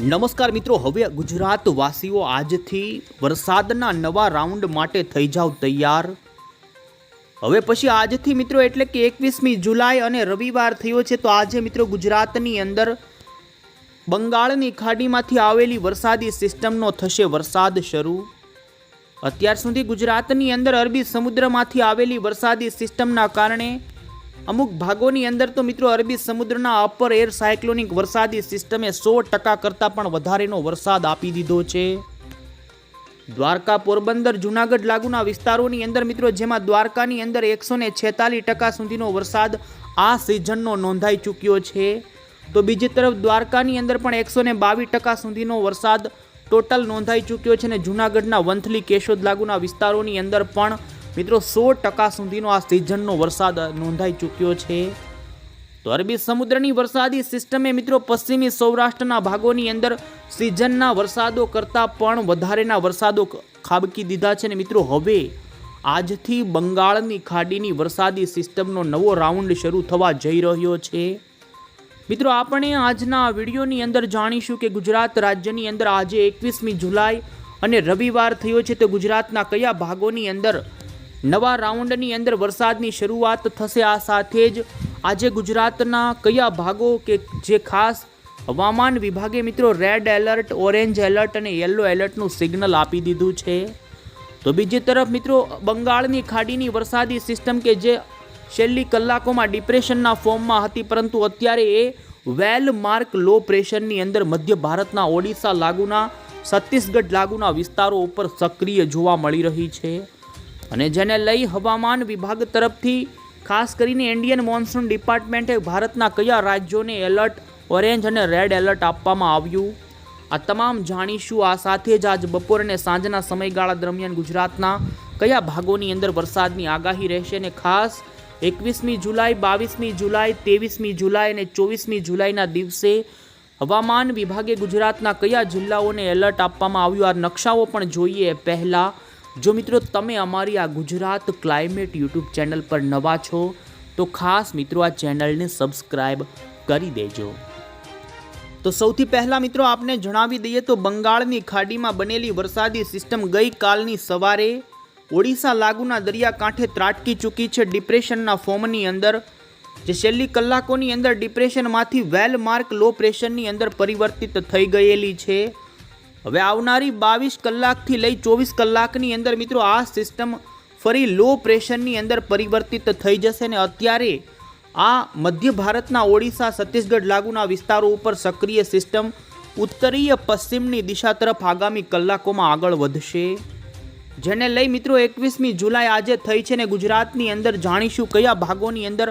નમસ્કાર મિત્રો, હવે ગુજરાતવાસીઓ આજથી વરસાદના નવા રાઉન્ડ માટે થઈ જાવ તૈયાર. હવે પછી આજથી મિત્રો, એટલે કે એકવીસમી જુલાઈ અને રવિવાર થયો છે, તો આજે મિત્રો ગુજરાતની અંદર બંગાળની ખાડીમાંથી આવેલી વરસાદી સિસ્ટમનો થશે વરસાદ શરૂ. અત્યાર સુધી ગુજરાતની અંદર અરબી સમુદ્રમાંથી આવેલી વરસાદી સિસ્ટમના કારણે અમુક ભાગોની અંદર તો મિત્રો અરબી સમુદ્રના અપર એર સાયક્લોનિક વરસાદી સિસ્ટમે સો ટકા કરતાં પણ વધારેનો વરસાદ આપી દીધો છે. દ્વારકા પોરબંદર, જુનાગઢ લાગુના વિસ્તારોની અંદર મિત્રો જેમાં દ્વારકાની અંદર એકસો છેતાલીસ ટકા સુધીનો વરસાદ આ સિઝનનો નોંધાઈ ચૂક્યો છે. તો બીજી તરફ દ્વારકાની અંદર પણ એકસો બાવીસ ટકા સુધીનો વરસાદ ટોટલ નોંધાઈ ચૂક્યો છે અને જુનાગઢના વંથલી કેશોદ લાગુના વિસ્તારોની અંદર પણ મિત્રો, સો ટકા સુધીનો આ સિઝનનો વરસાદ નોંધાઈ ચૂક્યો છે. તો અરબી સમુદ્રની વરસાદી સિસ્ટમે મિત્રો, પશ્ચિમી સૌરાષ્ટ્રના ભાગોની અંદર સિઝનના વરસાદો કરતાં પણ વધારેના વરસાદો ખાબકી દીધા છે ને મિત્રો, હવે આજથી બંગાળની ખાડીની વરસાદી સિસ્ટમનો નવો રાઉન્ડ શરૂ થવા જઈ રહ્યો છે. મિત્રો, આપણે આજના વિડીયોની અંદર જાણીશું કે ગુજરાત રાજ્યની અંદર આજે એકવીસમી જુલાઈ અને રવિવાર થયો છે. તો ગુજરાતના કયા ભાગોની અંદર નવા રાઉન્ડની અંદર વરસાદની શરૂઆત થશે. આ સાથે જ આજે ગુજરાતના કયા ભાગો કે જે ખાસ હવામાન વિભાગે મિત્રો રેડ એલર્ટ, ઓરેન્જ એલર્ટ અને યલો એલર્ટનું સિગ્નલ આપી દીધું છે. તો બીજી તરફ મિત્રો, બંગાળની ખાડીની વરસાદી સિસ્ટમ કે જે છેલ્લી કલાકોમાં ડિપ્રેશનના ફોર્મમાં હતી, પરંતુ અત્યારે એ વેલ માર્ક લો પ્રેશરની અંદર મધ્ય ભારતના ઓડિશા લાગુના, છત્તીસગઢ લાગુના વિસ્તારો ઉપર સક્રિય જોવા મળી રહી છે. અને જેને લઈ હવામાન વિભાગ તરફથી ખાસ કરીને ઇન્ડિયન મોન્સૂન ડિપાર્ટમેન્ટે ભારતના કયા રાજ્યોને એલર્ટ, ઓરેન્જ અને રેડ એલર્ટ આપવામાં આવ્યું? આ તમામ જાણીશું. આ સાથે જ આજ બપોર અને સાંજના સમયગાળા દરમિયાન ગુજરાતના કયા ભાગોની અંદર વરસાદની આગાહી રહેશે અને ખાસ એકવીસમી જુલાઈ, બાવીસમી જુલાઈ, ત્રેવીસમી જુલાઈ અને ચોવીસમી જુલાઈના દિવસે હવામાન વિભાગે ગુજરાતના કયા જિલ્લાઓને એલર્ટ આપવામાં આવ્યું? આ નકશાઓ પણ જોઈએ પહેલાં. જો મિત્રો તમે અમારી આ ગુજરાત ક્લાઇમેટ યુટ્યુબ ચેનલ પર નવા છો, તો ખાસ મિત્રો આ ચેનલને સબસ્ક્રાઈબ કરી દેજો. તો સૌથી પહેલાં મિત્રો આપને જણાવી દઈએ તો બંગાળની ખાડીમાં બનેલી વરસાદી સિસ્ટમ ગઈકાલની સવારે ઓડિશા લાગુના દરિયાકાંઠે ત્રાટકી ચૂકી છે ડિપ્રેશનના ફોર્મની અંદર, જે છેલ્લી કલાકોની અંદર ડિપ્રેશનમાંથી વેલ માર્ક લો પ્રેશરની અંદર પરિવર્તિત થઈ ગયેલી છે. હવે આવનારી બાવીસ કલાકથી લઈ ચોવીસ કલાકની અંદર મિત્રો આ સિસ્ટમ ફરી લો પ્રેશરની અંદર પરિવર્તિત થઈ જશે ને અત્યારે આ મધ્ય ભારતના ઓડિશા, છત્તીસગઢ લાગુના વિસ્તારો ઉપર સક્રિય સિસ્ટમ ઉત્તરીય પશ્ચિમની દિશા તરફ આગામી કલાકોમાં આગળ વધશે. જેને લઈ મિત્રો એકવીસમી જુલાઈ આજે થઈ છે ને ગુજરાતની અંદર જાણીશું કયા ભાગોની અંદર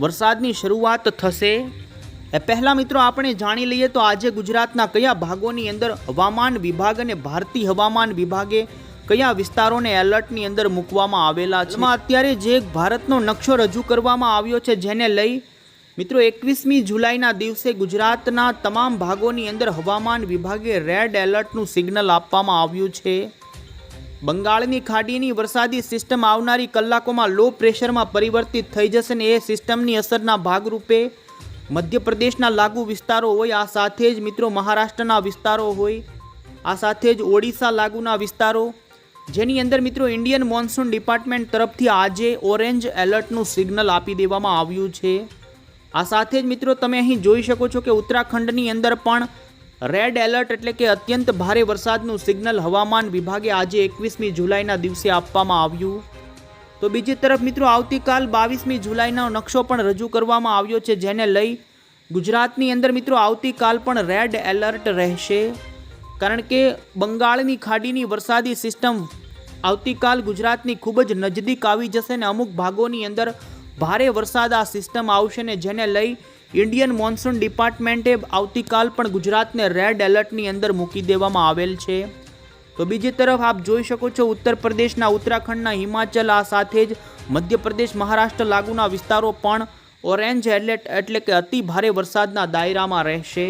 વરસાદની શરૂઆત થશે. એ પહેલાં મિત્રો આપણે જાણી લઈએ તો આજે ગુજરાતના કયા ભાગોની અંદર હવામાન વિભાગ અને ભારતીય હવામાન વિભાગે કયા વિસ્તારોને એલર્ટની અંદર મૂકવામાં આવેલા છે? અત્યારે જે ભારતનો નકશો રજૂ કરવામાં આવ્યો છે જેને લઈ મિત્રો એકવીસમી જુલાઈના દિવસે ગુજરાતના તમામ ભાગોની અંદર હવામાન વિભાગે રેડ એલર્ટનું સિગ્નલ આપવામાં આવ્યું છે. બંગાળની ખાડીની વરસાદી સિસ્ટમ આવનારી કલાકોમાં લો પ્રેશરમાં પરિવર્તિત થઈ જશે ને એ સિસ્ટમની અસરના ભાગરૂપે મધ્યપ્રદેશના લાગુ વિસ્તારો હોય, આ સાથે જ મિત્રો મહારાષ્ટ્રના વિસ્તારો હોય, આ સાથે જ ઓડિશા લાગુના વિસ્તારો. જેની અંદર મિત્રો ઇન્ડિયન મોન્સૂન ડિપાર્ટમેન્ટ તરફથી આજે ઓરેન્જ એલર્ટનું સિગ્નલ આપી દેવામાં આવ્યું છે. આ સાથે જ મિત્રો તમે અહીં જોઈ શકો છો કે ઉત્તરાખંડની અંદર પણ રેડ એલર્ટ એટલે કે અત્યંત ભારે વરસાદનું સિગ્નલ હવામાન વિભાગે આજે એકવીસમી જુલાઈના દિવસે આપવામાં આવ્યું. તો બીજી તરફ મિત્રો, આવતીકાલ બાવીસમી જુલાઈનો નકશો પણ રજૂ કરવામાં આવ્યો છે, જેને લઈ ગુજરાતની અંદર મિત્રો, આવતીકાલ પણ રેડ એલર્ટ રહેશે. કારણ કે બંગાળની ખાડીની વરસાદી સિસ્ટમ આવતીકાલ ગુજરાતની ખૂબ જ નજદીક આવી જશે ને અમુક ભાગોની અંદર ભારે વરસાદ આ સિસ્ટમ આવશે ને જેને લઈ ઇન્ડિયન મોન્સૂન ડિપાર્ટમેન્ટે આવતીકાલ પણ ગુજરાતને રેડ એલર્ટની અંદર મૂકી દેવામાં આવેલ છે. તો બીજી તરફ આપ જોઈ શકો છો ઉત્તર પ્રદેશના ઉત્તરાખંડના, હિમાચલ, આ સાથે જ મધ્યપ્રદેશ, મહારાષ્ટ્ર લાગુના વિસ્તારો પણ ઓરેન્જ એલર્ટ એટલે કે અતિ ભારે વરસાદના દાયરામાં રહેશે.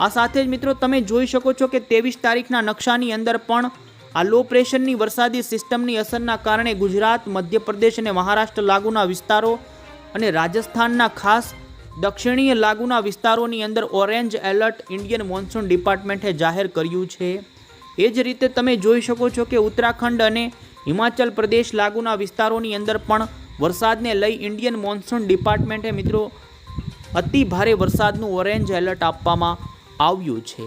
આ સાથે જ મિત્રો તમે જોઈ શકો છો કે ત્રેવીસ તારીખના નકશાની અંદર પણ આ લો પ્રેશરની વરસાદી સિસ્ટમની અસરના કારણે ગુજરાત, મધ્યપ્રદેશ અને મહારાષ્ટ્ર લાગુના વિસ્તારો અને રાજસ્થાનના ખાસ દક્ષિણીય લાગુના વિસ્તારોની અંદર ઓરેન્જ એલર્ટ ઇન્ડિયન મોન્સૂન ડિપાર્ટમેન્ટે જાહેર કર્યું છે. એ જ રીતે તમે જોઈ શકો છો કે ઉત્તરાખંડ અને હિમાચલ પ્રદેશ લાગુના વિસ્તારોની અંદર પણ વરસાદને લઈ ઇન્ડિયન મોન્સૂન ડિપાર્ટમેન્ટે મિત્રો અતિ ભારે વરસાદનું ઓરેન્જ એલર્ટ આપવામાં આવ્યું છે.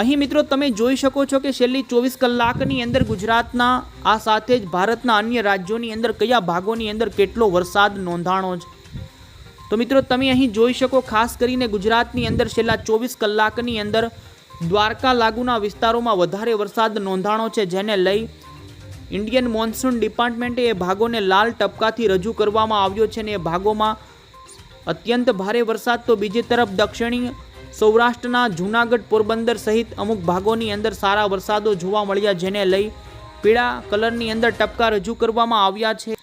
અહીં મિત્રો તમે જોઈ શકો છો કે છેલ્લી ચોવીસ કલાકની અંદર ગુજરાતના, આ સાથે જ ભારતના અન્ય રાજ્યોની અંદર કયા ભાગોની અંદર કેટલો વરસાદ નોંધાણો છે. તો મિત્રો તમે અહીં જોઈ શકો, ખાસ કરીને ગુજરાતની અંદર છેલ્લા ચોવીસ કલાકની અંદર દ્વારકા લાગુના વિસ્તારોમાં વધારે વરસાદ નોંધાણો છે, જેને લઈ ઇન્ડિયન મોન્સૂન ડિપાર્ટમેન્ટે એ ભાગોને લાલ ટપકાથી રજૂ કરવામાં આવ્યો છે અને એ ભાગોમાં અત્યંત ભારે વરસાદ. તો બીજી તરફ દક્ષિણી સૌરાષ્ટ્રના જૂનાગઢ પોરબંદર સહિત અમુક ભાગોની અંદર સારા વરસાદો જોવા મળ્યા, જેને લઈ પીળા કલરની અંદર ટપકા રજૂ કરવામાં આવ્યા છે.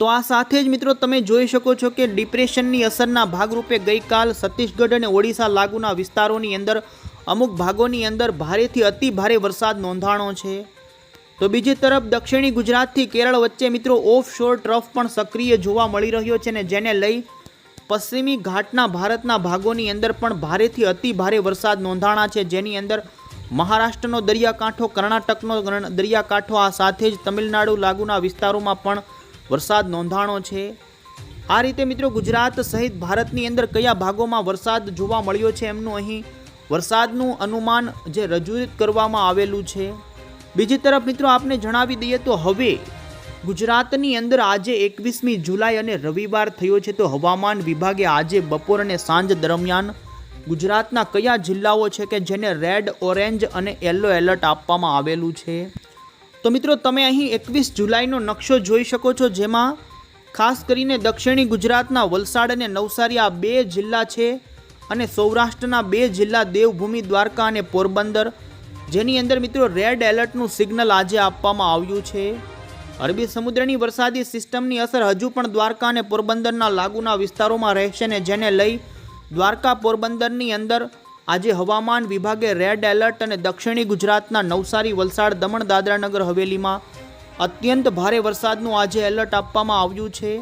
તો આ સાથે જ મિત્રો તમે જોઈ શકો છો કે ડિપ્રેશનની અસરના ભાગરૂપે ગઈકાલ છત્તીસગઢ અને ઓડિશા લાગુના વિસ્તારોની અંદર અમુક ભાગોની અંદર ભારેથી અતિ ભારે વરસાદ નોંધાણો છે. તો બીજી તરફ દક્ષિણી ગુજરાતથી કેરળ વચ્ચે મિત્રો ઓફ શોર ટ્રફ પણ સક્રિય જોવા મળી રહ્યો છે ને જેને લઈ પશ્ચિમી ઘાટના ભારતના ભાગોની અંદર પણ ભારેથી અતિ ભારે વરસાદ નોંધાણા છે. જેની અંદર મહારાષ્ટ્રનો દરિયાકાંઠો, કર્ણાટકનો દરિયાકાંઠો, આ સાથે જ તમિલનાડુ લાગુના વિસ્તારોમાં પણ વરસાદ નોંધાણો છે. આ રીતે મિત્રો ગુજરાત સહિત ભારતની અંદર કયા ભાગોમાં વરસાદ જોવા મળ્યો છે એમનું અહીં વરસાદનું અનુમાન જે રજૂ કરવામાં આવેલું છે. બીજી તરફ મિત્રો આપને જણાવી દઈએ તો હવે ગુજરાતની અંદર આજે એકવીસમી જુલાઈ અને રવિવાર થયો છે તો હવામાન વિભાગે આજે બપોર અને સાંજ દરમિયાન ગુજરાતના કયા જિલ્લાઓ છે કે જેને રેડ, ઓરેન્જ અને યલો એલર્ટ આપવામાં આવેલું છે? તો મિત્રો તમે અહીં એકવીસ જુલાઈનો નકશો જોઈ શકો છો જેમાં ખાસ કરીને દક્ષિણી ગુજરાતના વલસાડ અને નવસારી આ બે જિલ્લા છે. અને સૌરાષ્ટ્રના બે જિલ્લા દેવભૂમિ, દ્વારકા અને પોરબંદર. જેની અંદર મિત્રો રેડ એલર્ટનું સિગ્નલ આજે આપવામાં આવ્યું છે. અરબી સમુદ્રની વરસાદી સિસ્ટમની અસર હજુ પણ દ્વારકા અને પોરબંદરના લાગુના વિસ્તારોમાં રહેશે ને જેને લઈ દ્વારકા, પોરબંદરની અંદર આજે હવામાન વિભાગે રેડ એલર્ટ અને દક્ષિણી ગુજરાતના નવસારી, વલસાડ, દમણ, દાદરાનગર, હવેલીમાં અત્યંત ભારે વરસાદનું આજે એલર્ટ આપવામાં આવ્યું છે.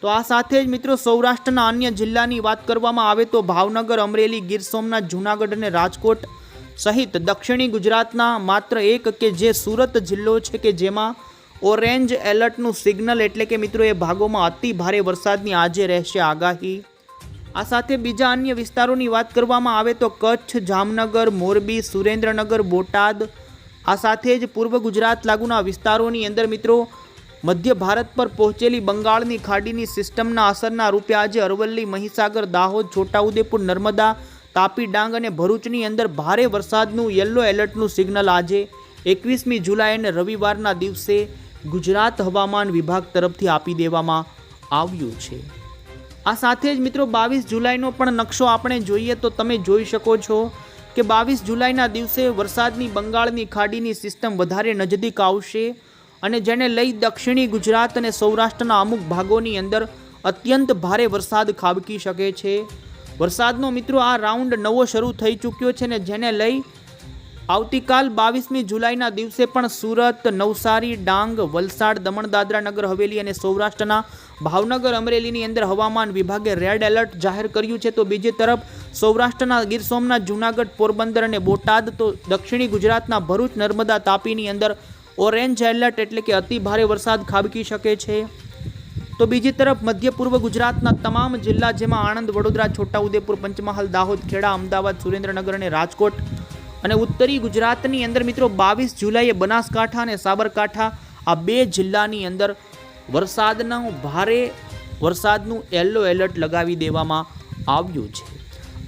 તો આ સાથે જ મિત્રો સૌરાષ્ટ્રના અન્ય જિલ્લાની વાત કરવામાં આવે તો ભાવનગર, અમરેલી, ગીર સોમનાથ, જૂનાગઢ અને રાજકોટ સહિત દક્ષિણી ગુજરાતના માત્ર એક કે જે સુરત જિલ્લો છે કે જેમાં ઓરેન્જ એલર્ટનું સિગ્નલ એટલે કે મિત્રો એ ભાગોમાં અતિ ભારે વરસાદની આજે રહેશે આગાહી. આ સાથે બીજા અન્ય વિસ્તારોની વાત કરવામાં આવે તો કચ્છ, જામનગર, મોરબી, સુરેન્દ્રનગર, બોટાદ આ સાથે જ પૂર્વ ગુજરાત લાગુના વિસ્તારોની અંદર મિત્રો મધ્ય ભારત પર પહોંચેલી બંગાળની ખાડીની સિસ્ટમના અસરના રૂપે આજે અરવલ્લી, મહીસાગર, દાહોદ, છોટાઉદેપુર, નર્મદા, તાપી ડાંગ અને ભરૂચની અંદર ભારે વરસાદનું યલો એલર્ટનું સિગ્નલ આજે એકવીસમી જુલાઈ અને રવિવારના દિવસે ગુજરાત હવામાન વિભાગ તરફથી આપી દેવામાં આવ્યું છે. આ સાથે જ મિત્રો બાવીસ જુલાઈનો પણ નકશો આપણે જોઈએ તો તમે જોઈ શકો છો કે બાવીસ જુલાઈના દિવસે વરસાદની બંગાળની ખાડીની સિસ્ટમ વધારે નજદીક આવશે. અને જેને લઈ દક્ષિણી ગુજરાત અને સૌરાષ્ટ્રના અમુક ભાગોની અંદર અત્યંત ભારે વરસાદ ખાબકી શકે છે. વરસાદનો મિત્રો આ રાઉન્ડ નવો શરૂ થઈ ચૂક્યો છે ને જેને લઈ આવતીકાલ બાવીસમી જુલાઈના દિવસે પણ સુરત, નવસારી, ડાંગ, વલસાડ દમણ દાદરા નગર, હવેલી અને સૌરાષ્ટ્રના ભાવનગર, અમરેલીની અંદર હવામાન વિભાગે રેડ એલર્ટ જાહેર કર્યું છે. તો બીજી તરફ સૌરાષ્ટ્રના ગીર સોમનાથ, જૂનાગઢ, પોરબંદર અને બોટાદ, તો દક્ષિણી ગુજરાતના ભરૂચ, નર્મદા, તાપીની અંદર ઓરેન્જ એલર્ટ એટલે કે અતિ ભારે વરસાદ ખાબકી શકે છે. તો બીજી તરફ મધ્ય પૂર્વ ગુજરાતના તમામ જિલ્લા જેમાં આણંદ, વડોદરા, છોટાઉદેપુર, પંચમહાલ, દાહોદ, ખેડા, અમદાવાદ, સુરેન્દ્રનગર અને રાજકોટ અને ઉત્તરી ગુજરાતની અંદર મિત્રો બાવીસ જુલાઈએ બનાસકાંઠા અને સાબરકાંઠા આ બે જિલ્લાની અંદર વરસાદના ભારે વરસાદનું યલો એલર્ટ લગાવી દેવામાં આવ્યું છે.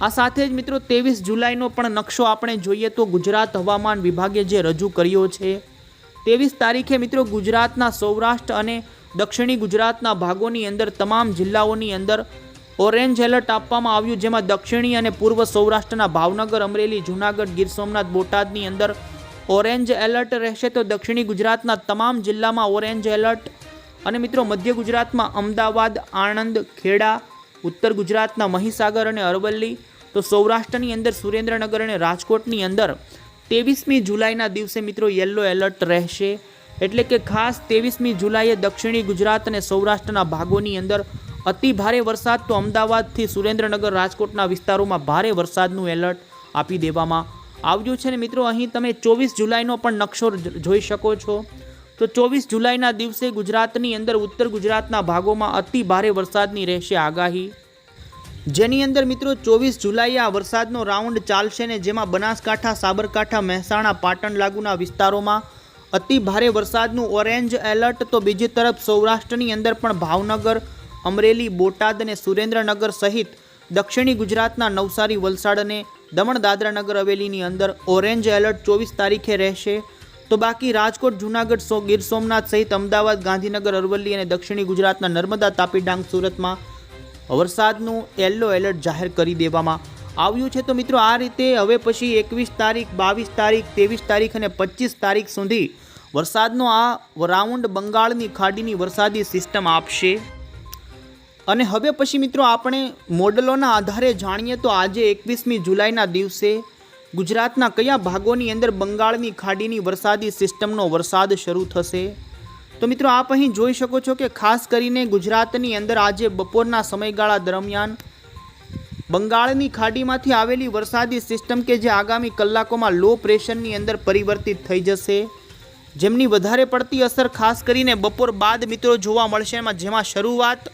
આ સાથે જ મિત્રો ત્રેવીસ જુલાઈનો પણ નકશો આપણે જોઈએ તો ગુજરાત હવામાન વિભાગે જે રજૂ કર્યો છે ત્રેવીસ તારીખે મિત્રો ગુજરાતના સૌરાષ્ટ્ર અને દક્ષિણી ગુજરાતના ભાગોની અંદર તમામ જિલ્લાઓની અંદર ઓરેન્જ એલર્ટ આપવામાં આવ્યું, જેમાં દક્ષિણી અને પૂર્વ સૌરાષ્ટ્રના ભાવનગર, અમરેલી, જૂનાગઢ, ગીર સોમનાથ, બોટાદની અંદર ઓરેન્જ એલર્ટ રહેશે. તો દક્ષિણી ગુજરાતના તમામ જિલ્લામાં ઓરેન્જ એલર્ટ. અને મિત્રો મધ્ય ગુજરાતમાં અમદાવાદ, આણંદ, ખેડા, ઉત્તર ગુજરાતના મહીસાગર અને અરવલ્લી. તો સૌરાષ્ટ્રની અંદર સુરેન્દ્રનગર અને રાજકોટની અંદર ત્રેવીસમી જુલાઈના દિવસે મિત્રો યલો એલર્ટ રહેશે. એટલે કે ખાસ ત્રેવીસમી જુલાઈએ દક્ષિણી ગુજરાત અને સૌરાષ્ટ્રના ભાગોની અંદર અતિ ભારે વરસાદ, તો અમદાવાદથી સુરેન્દ્રનગર, રાજકોટના વિસ્તારોમાં ભારે વરસાદનું એલર્ટ આપી દેવામાં આવ્યું છે. ને મિત્રો, અહીં તમે ચોવીસ જુલાઈનો પણ નકશો જોઈ શકો છો. તો ચોવીસ જુલાઈના દિવસે ગુજરાતની અંદર ઉત્તર ગુજરાતના ભાગોમાં અતિ ભારે વરસાદની રહેશે આગાહી. જેની અંદર મિત્રો ચોવીસ જુલાઈએ આ વરસાદનો રાઉન્ડ ચાલશે ને જેમાં બનાસકાંઠા, સાબરકાંઠા, મહેસાણા, પાટણ લાગુના વિસ્તારોમાં અતિ ભારે વરસાદનું ઓરેન્જ એલર્ટ. તો બીજી તરફ સૌરાષ્ટ્રની અંદર પણ ભાવનગર, અમરેલી, બોટાદ અને સુરેન્દ્રનગર સહિત દક્ષિણી ગુજરાતના નવસારી, વલસાડ અને દમણ દાદરા નગર હવેલીની અંદર ઓરેન્જ એલર્ટ ચોવીસ તારીખે રહેશે. તો બાકી રાજકોટ, જૂનાગઢ સો ગીર સોમનાથ સહિત અમદાવાદ, ગાંધીનગર, અરવલ્લી અને દક્ષિણી ગુજરાતના નર્મદા, તાપી ડાંગ, સુરતમાં વરસાદનું યલો એલર્ટ જાહેર કરી દેવામાં આવ્યું છે. તો મિત્રો, આ રીતે હવે પછી એકવીસ તારીખ, બાવીસ તારીખ, ત્રેવીસ તારીખ અને પચીસ તારીખ સુધી વરસાદનો આ રાઉન્ડ બંગાળની ખાડીની વરસાદી સિસ્ટમ આપશે. અને હવે પછી મિત્રો, આપણે મોડલોના આધારે જાણીએ તો આજે એકવીસમી જુલાઈના દિવસે ગુજરાતના કયા ભાગોની અંદર બંગાળની ખાડીની વરસાદી સિસ્ટમનો વરસાદ શરૂ થશે? તો મિત્રો આપ અહીં જોઈ શકો છો કે ખાસ કરીને ગુજરાતની અંદર આજે બપોરના સમયગાળા દરમિયાન બંગાળની ખાડીમાંથી આવેલી વરસાદી સિસ્ટમ કે જે આગામી કલાકોમાં લો પ્રેશરની અંદર પરિવર્તિત થઈ જશે. જેમની વધારે પડતી અસર ખાસ કરીને બપોર બાદ મિત્રો જોવા મળશે. એમાં જેમાં શરૂઆત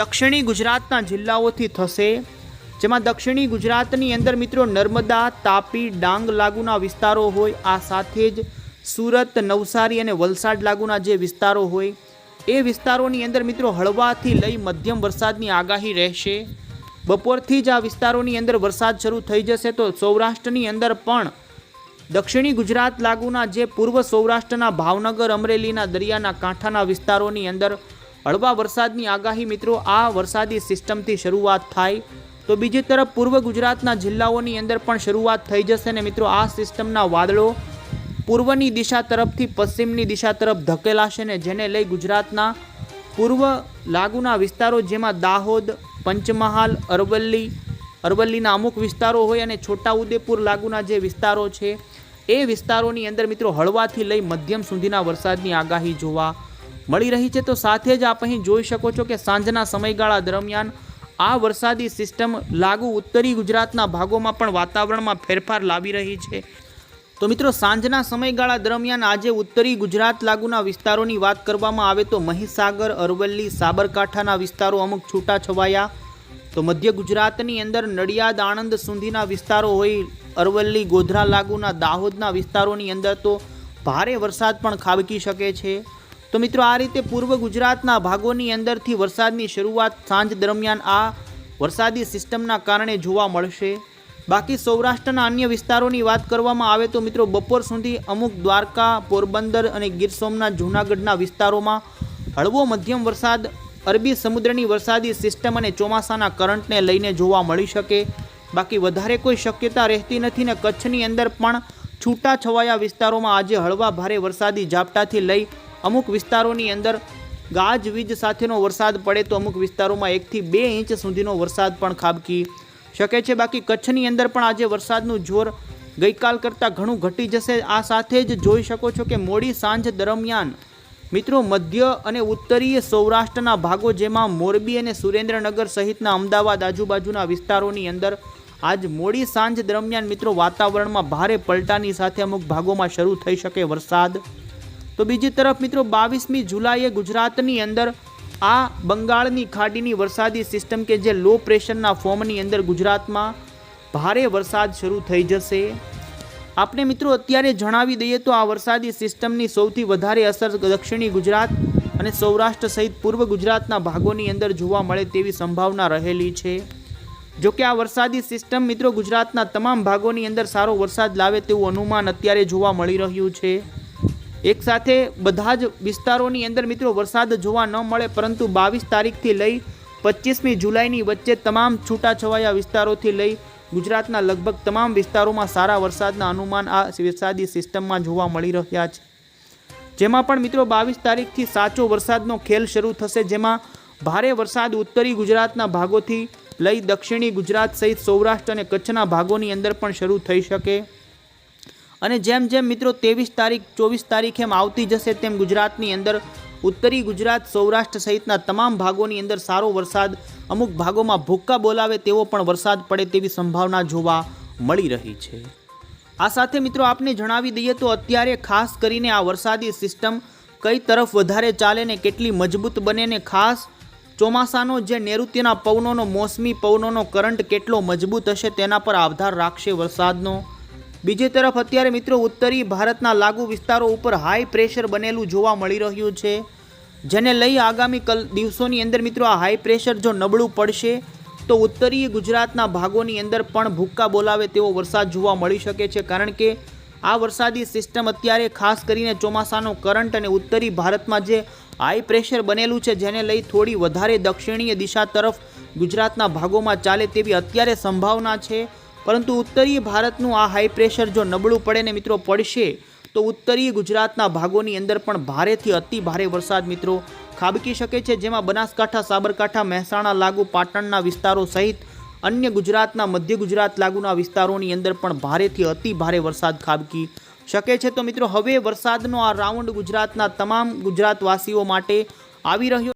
દક્ષિણી ગુજરાતના જિલ્લાઓથી થશે. જેમાં દક્ષિણી ગુજરાતની અંદર મિત્રો નર્મદા, તાપી, ડાંગ લાગુના વિસ્તારો હોય, આ સાથે જ સુરત, નવસારી અને વલસાડ લાગુના જે વિસ્તારો હોય, એ વિસ્તારોની અંદર મિત્રો હળવાથી લઈ મધ્યમ વરસાદની આગાહી રહેશે. બપોરથી જ આ વિસ્તારોની અંદર વરસાદ શરૂ થઈ જશે તો સૌરાષ્ટ્રની અંદર પણ દક્ષિણી ગુજરાત લાગુના જે પૂર્વ સૌરાષ્ટ્રના ભાવનગર, અમરેલીના દરિયાના કાંઠાના વિસ્તારોની અંદર હળવા વરસાદની આગાહી મિત્રો આ વરસાદી સિસ્ટમથી શરૂઆત થાય. તો બીજી તરફ પૂર્વ ગુજરાતના જિલ્લાઓની અંદર પણ શરૂઆત થઈ જશે ને મિત્રો આ સિસ્ટમના વાદળો પૂર્વની દિશા તરફથી પશ્ચિમની દિશા તરફ ધકેલાશે ને જેને લઈ ગુજરાતના પૂર્વ લાગુના વિસ્તારો જેમાં દાહોદ, પંચમહાલ, અરવલ્લી, અરવલ્લીના અમુક વિસ્તારો હોય અને છોટાઉદેપુર લાગુના જે વિસ્તારો છે, એ વિસ્તારોની અંદર મિત્રો હળવાથી લઈ મધ્યમ સુધીના વરસાદની આગાહી જોવા મળી રહી છે. તો સાથે જ આપ અહીં જોઈ શકો છો કે સાંજના સમયગાળા દરમિયાન આ વરસાદી સિસ્ટમ લાગુ ઉત્તરી ગુજરાતના ભાગોમાં પણ વાતાવરણમાં ફેરફાર લાવી રહી છે. તો મિત્રો, સાંજના સમયગાળા દરમિયાન આજે ઉત્તરી ગુજરાત લાગુના વિસ્તારોની વાત કરવામાં આવે તો મહીસાગર, અરવલ્લી, સાબરકાંઠાના વિસ્તારો અમુક છૂટા છવાયા તો મધ્ય ગુજરાતની અંદર નડિયાદ, આણંદ સુધીના વિસ્તારો હોય, અરવલ્લી, ગોધરા લાગુના, દાહોદના વિસ્તારોની અંદર તો ભારે વરસાદ પણ ખાબકી શકે છે. તો મિત્રો, આ રીતે પૂર્વ ગુજરાતના ભાગોની અંદરથી વરસાદની શરૂઆત સાંજ દરમિયાન આ વરસાદી સિસ્ટમના કારણે જોવા મળશે. બાકી સૌરાષ્ટ્રના અન્ય વિસ્તારોની વાત કરવામાં આવે તો મિત્રો બપોર સુધી અમુક દ્વારકા, પોરબંદર અને ગીર સોમનાથ જૂનાગઢના વિસ્તારોમાં હળવો મધ્યમ વરસાદ, અરબી સમુદ્રની વરસાદી સિસ્ટમ અને ચોમાસાના કરંટને લઈને જોવા મળી શકે. બાકી વધારે કોઈ શક્યતા રહેતી નથી ને કચ્છની અંદર પણ છૂટા છવાયા વિસ્તારોમાં આજે હળવા ભારે વરસાદી ઝાપટાથી લઈ અમુક વિસ્તારોની અંદર ગાજવીજ સાથેનો વરસાદ પડે તો અમુક વિસ્તારોમાં એકથી બે ઇંચ સુધીનો વરસાદ પણ ખાબકી શકે છે. બાકી કચ્છની અંદર પણ આજે વરસાદનું જોર ગઈકાલ કરતાં ઘણું ઘટી જશે. આ સાથે જ જોઈ શકો છો કે મોડી સાંજ દરમિયાન મિત્રો મધ્ય અને ઉત્તરીય સૌરાષ્ટ્રના ભાગો જેમાં મોરબી અને સુરેન્દ્રનગર સહિતના અમદાવાદ આજુબાજુના વિસ્તારોની અંદર આજ મોડી સાંજ દરમિયાન મિત્રો વાતાવરણમાં ભારે પલટાની સાથે અમુક ભાગોમાં શરૂ થઈ શકે વરસાદ. તો બીજી તરફ મિત્રો બાવીસમી જુલાઈએ ગુજરાતની અંદર આ બંગાળની ખાડીની વરસાદી સિસ્ટમ કે જે લો પ્રેશરના ફોર્મની અંદર ગુજરાતમાં ભારે વરસાદ શરૂ થઈ જશે. આપણે મિત્રો અત્યારે જણાવી દઈએ તો આ વરસાદી સિસ્ટમની સૌથી વધારે અસર દક્ષિણી ગુજરાત અને સૌરાષ્ટ્ર સહિત પૂર્વ ગુજરાતના ભાગોની અંદર જોવા મળે તેવી સંભાવના રહેલી છે. જો કે આ વરસાદી સિસ્ટમ મિત્રો ગુજરાતના તમામ ભાગોની અંદર સારો વરસાદ લાવે તેવું અનુમાન અત્યારે જોવા મળી રહ્યું છે. એક સાથે બધા જ વિસ્તારોની અંદર મિત્રો વરસાદ જોવા ન મળે, પરંતુ બાવીસ તારીખથી લઈ પચીસમી જુલાઈની વચ્ચે તમામ છૂટાછવાયા વિસ્તારોથી લઈ ગુજરાતના લગભગ તમામ વિસ્તારોમાં સારા વરસાદના અનુમાન આ વરસાદી સિસ્ટમમાં જોવા મળી રહ્યા છે. જેમાં પણ મિત્રો બાવીસ તારીખથી સાચો વરસાદનો ખેલ શરૂ થશે, જેમાં ભારે વરસાદ ઉત્તરી ગુજરાતના ભાગોથી લઈ દક્ષિણી ગુજરાત સહિત સૌરાષ્ટ્ર અને કચ્છના ભાગોની અંદર પણ શરૂ થઈ શકે. અને જેમ જેમ મિત્રો ત્રેવીસ તારીખ, ચોવીસ તારીખ એમ આવતી જશે, તેમ ગુજરાતની અંદર ઉત્તરી ગુજરાત, સૌરાષ્ટ્ર સહિતના તમામ ભાગોની અંદર સારો વરસાદ, અમુક ભાગોમાં ભૂક્કા બોલાવે તેવો પણ વરસાદ પડે તેવી સંભાવના જોવા મળી રહી છે. આ સાથે મિત્રો આપને જણાવી દઈએ તો અત્યારે ખાસ કરીને આ વરસાદી સિસ્ટમ કઈ તરફ વધારે ચાલે ને કેટલી મજબૂત બને ને ખાસ ચોમાસાનો જે નૈઋત્યના પવનોનો, મોસમી પવનોનો કરંટ કેટલો મજબૂત હશે તેના પર આધાર રાખશે વરસાદનો. બીજી તરફ અત્યારે મિત્રો ઉત્તરી ભારતના લાગુ વિસ્તારો ઉપર હાઈ પ્રેશર બનેલું જોવા મળી રહ્યું છે. જેને લઈ આગામી કલ, દિવસોની અંદર મિત્રો આ હાઈ પ્રેશર જો નબળું પડશે, તો ઉત્તરીય ગુજરાતના ભાગોની અંદર પણ ભૂક્કા બોલાવે તેવો વરસાદ જોવા મળી શકે છે. કારણ કે આ વરસાદી સિસ્ટમ અત્યારે ખાસ કરીને ચોમાસાનો કરંટ અને ઉત્તરી ભારતમાં જે હાઈ પ્રેશર બનેલું છે, જેને લઈ થોડી વધારે દક્ષિણીય દિશા તરફ ગુજરાતના ભાગોમાં ચાલે તેવી અત્યારે સંભાવના છે. પરંતુ ઉત્તરીય ભારતનું આ હાઈ પ્રેશર જો નબળું પડે ને મિત્રો પડશે, તો ઉત્તરીય ગુજરાતના ભાગોની અંદર પણ ભારેથી અતિ ભારે વરસાદ મિત્રો ખાબકી શકે છે, જેમાં બનાસકાંઠા, સાબરકાંઠા, મહેસાણા, લાગુ, પાટણના વિસ્તારો સહિત અન્ય ગુજરાતના મધ્ય ગુજરાત લાગુના વિસ્તારોની અંદર પણ ભારેથી અતિ ભારે વરસાદ ખાબકી શકે છે. તો મિત્રો, હવે વરસાદનો આ રાઉન્ડ ગુજરાતના તમામ ગુજરાતવાસીઓ માટે આવી રહ્યો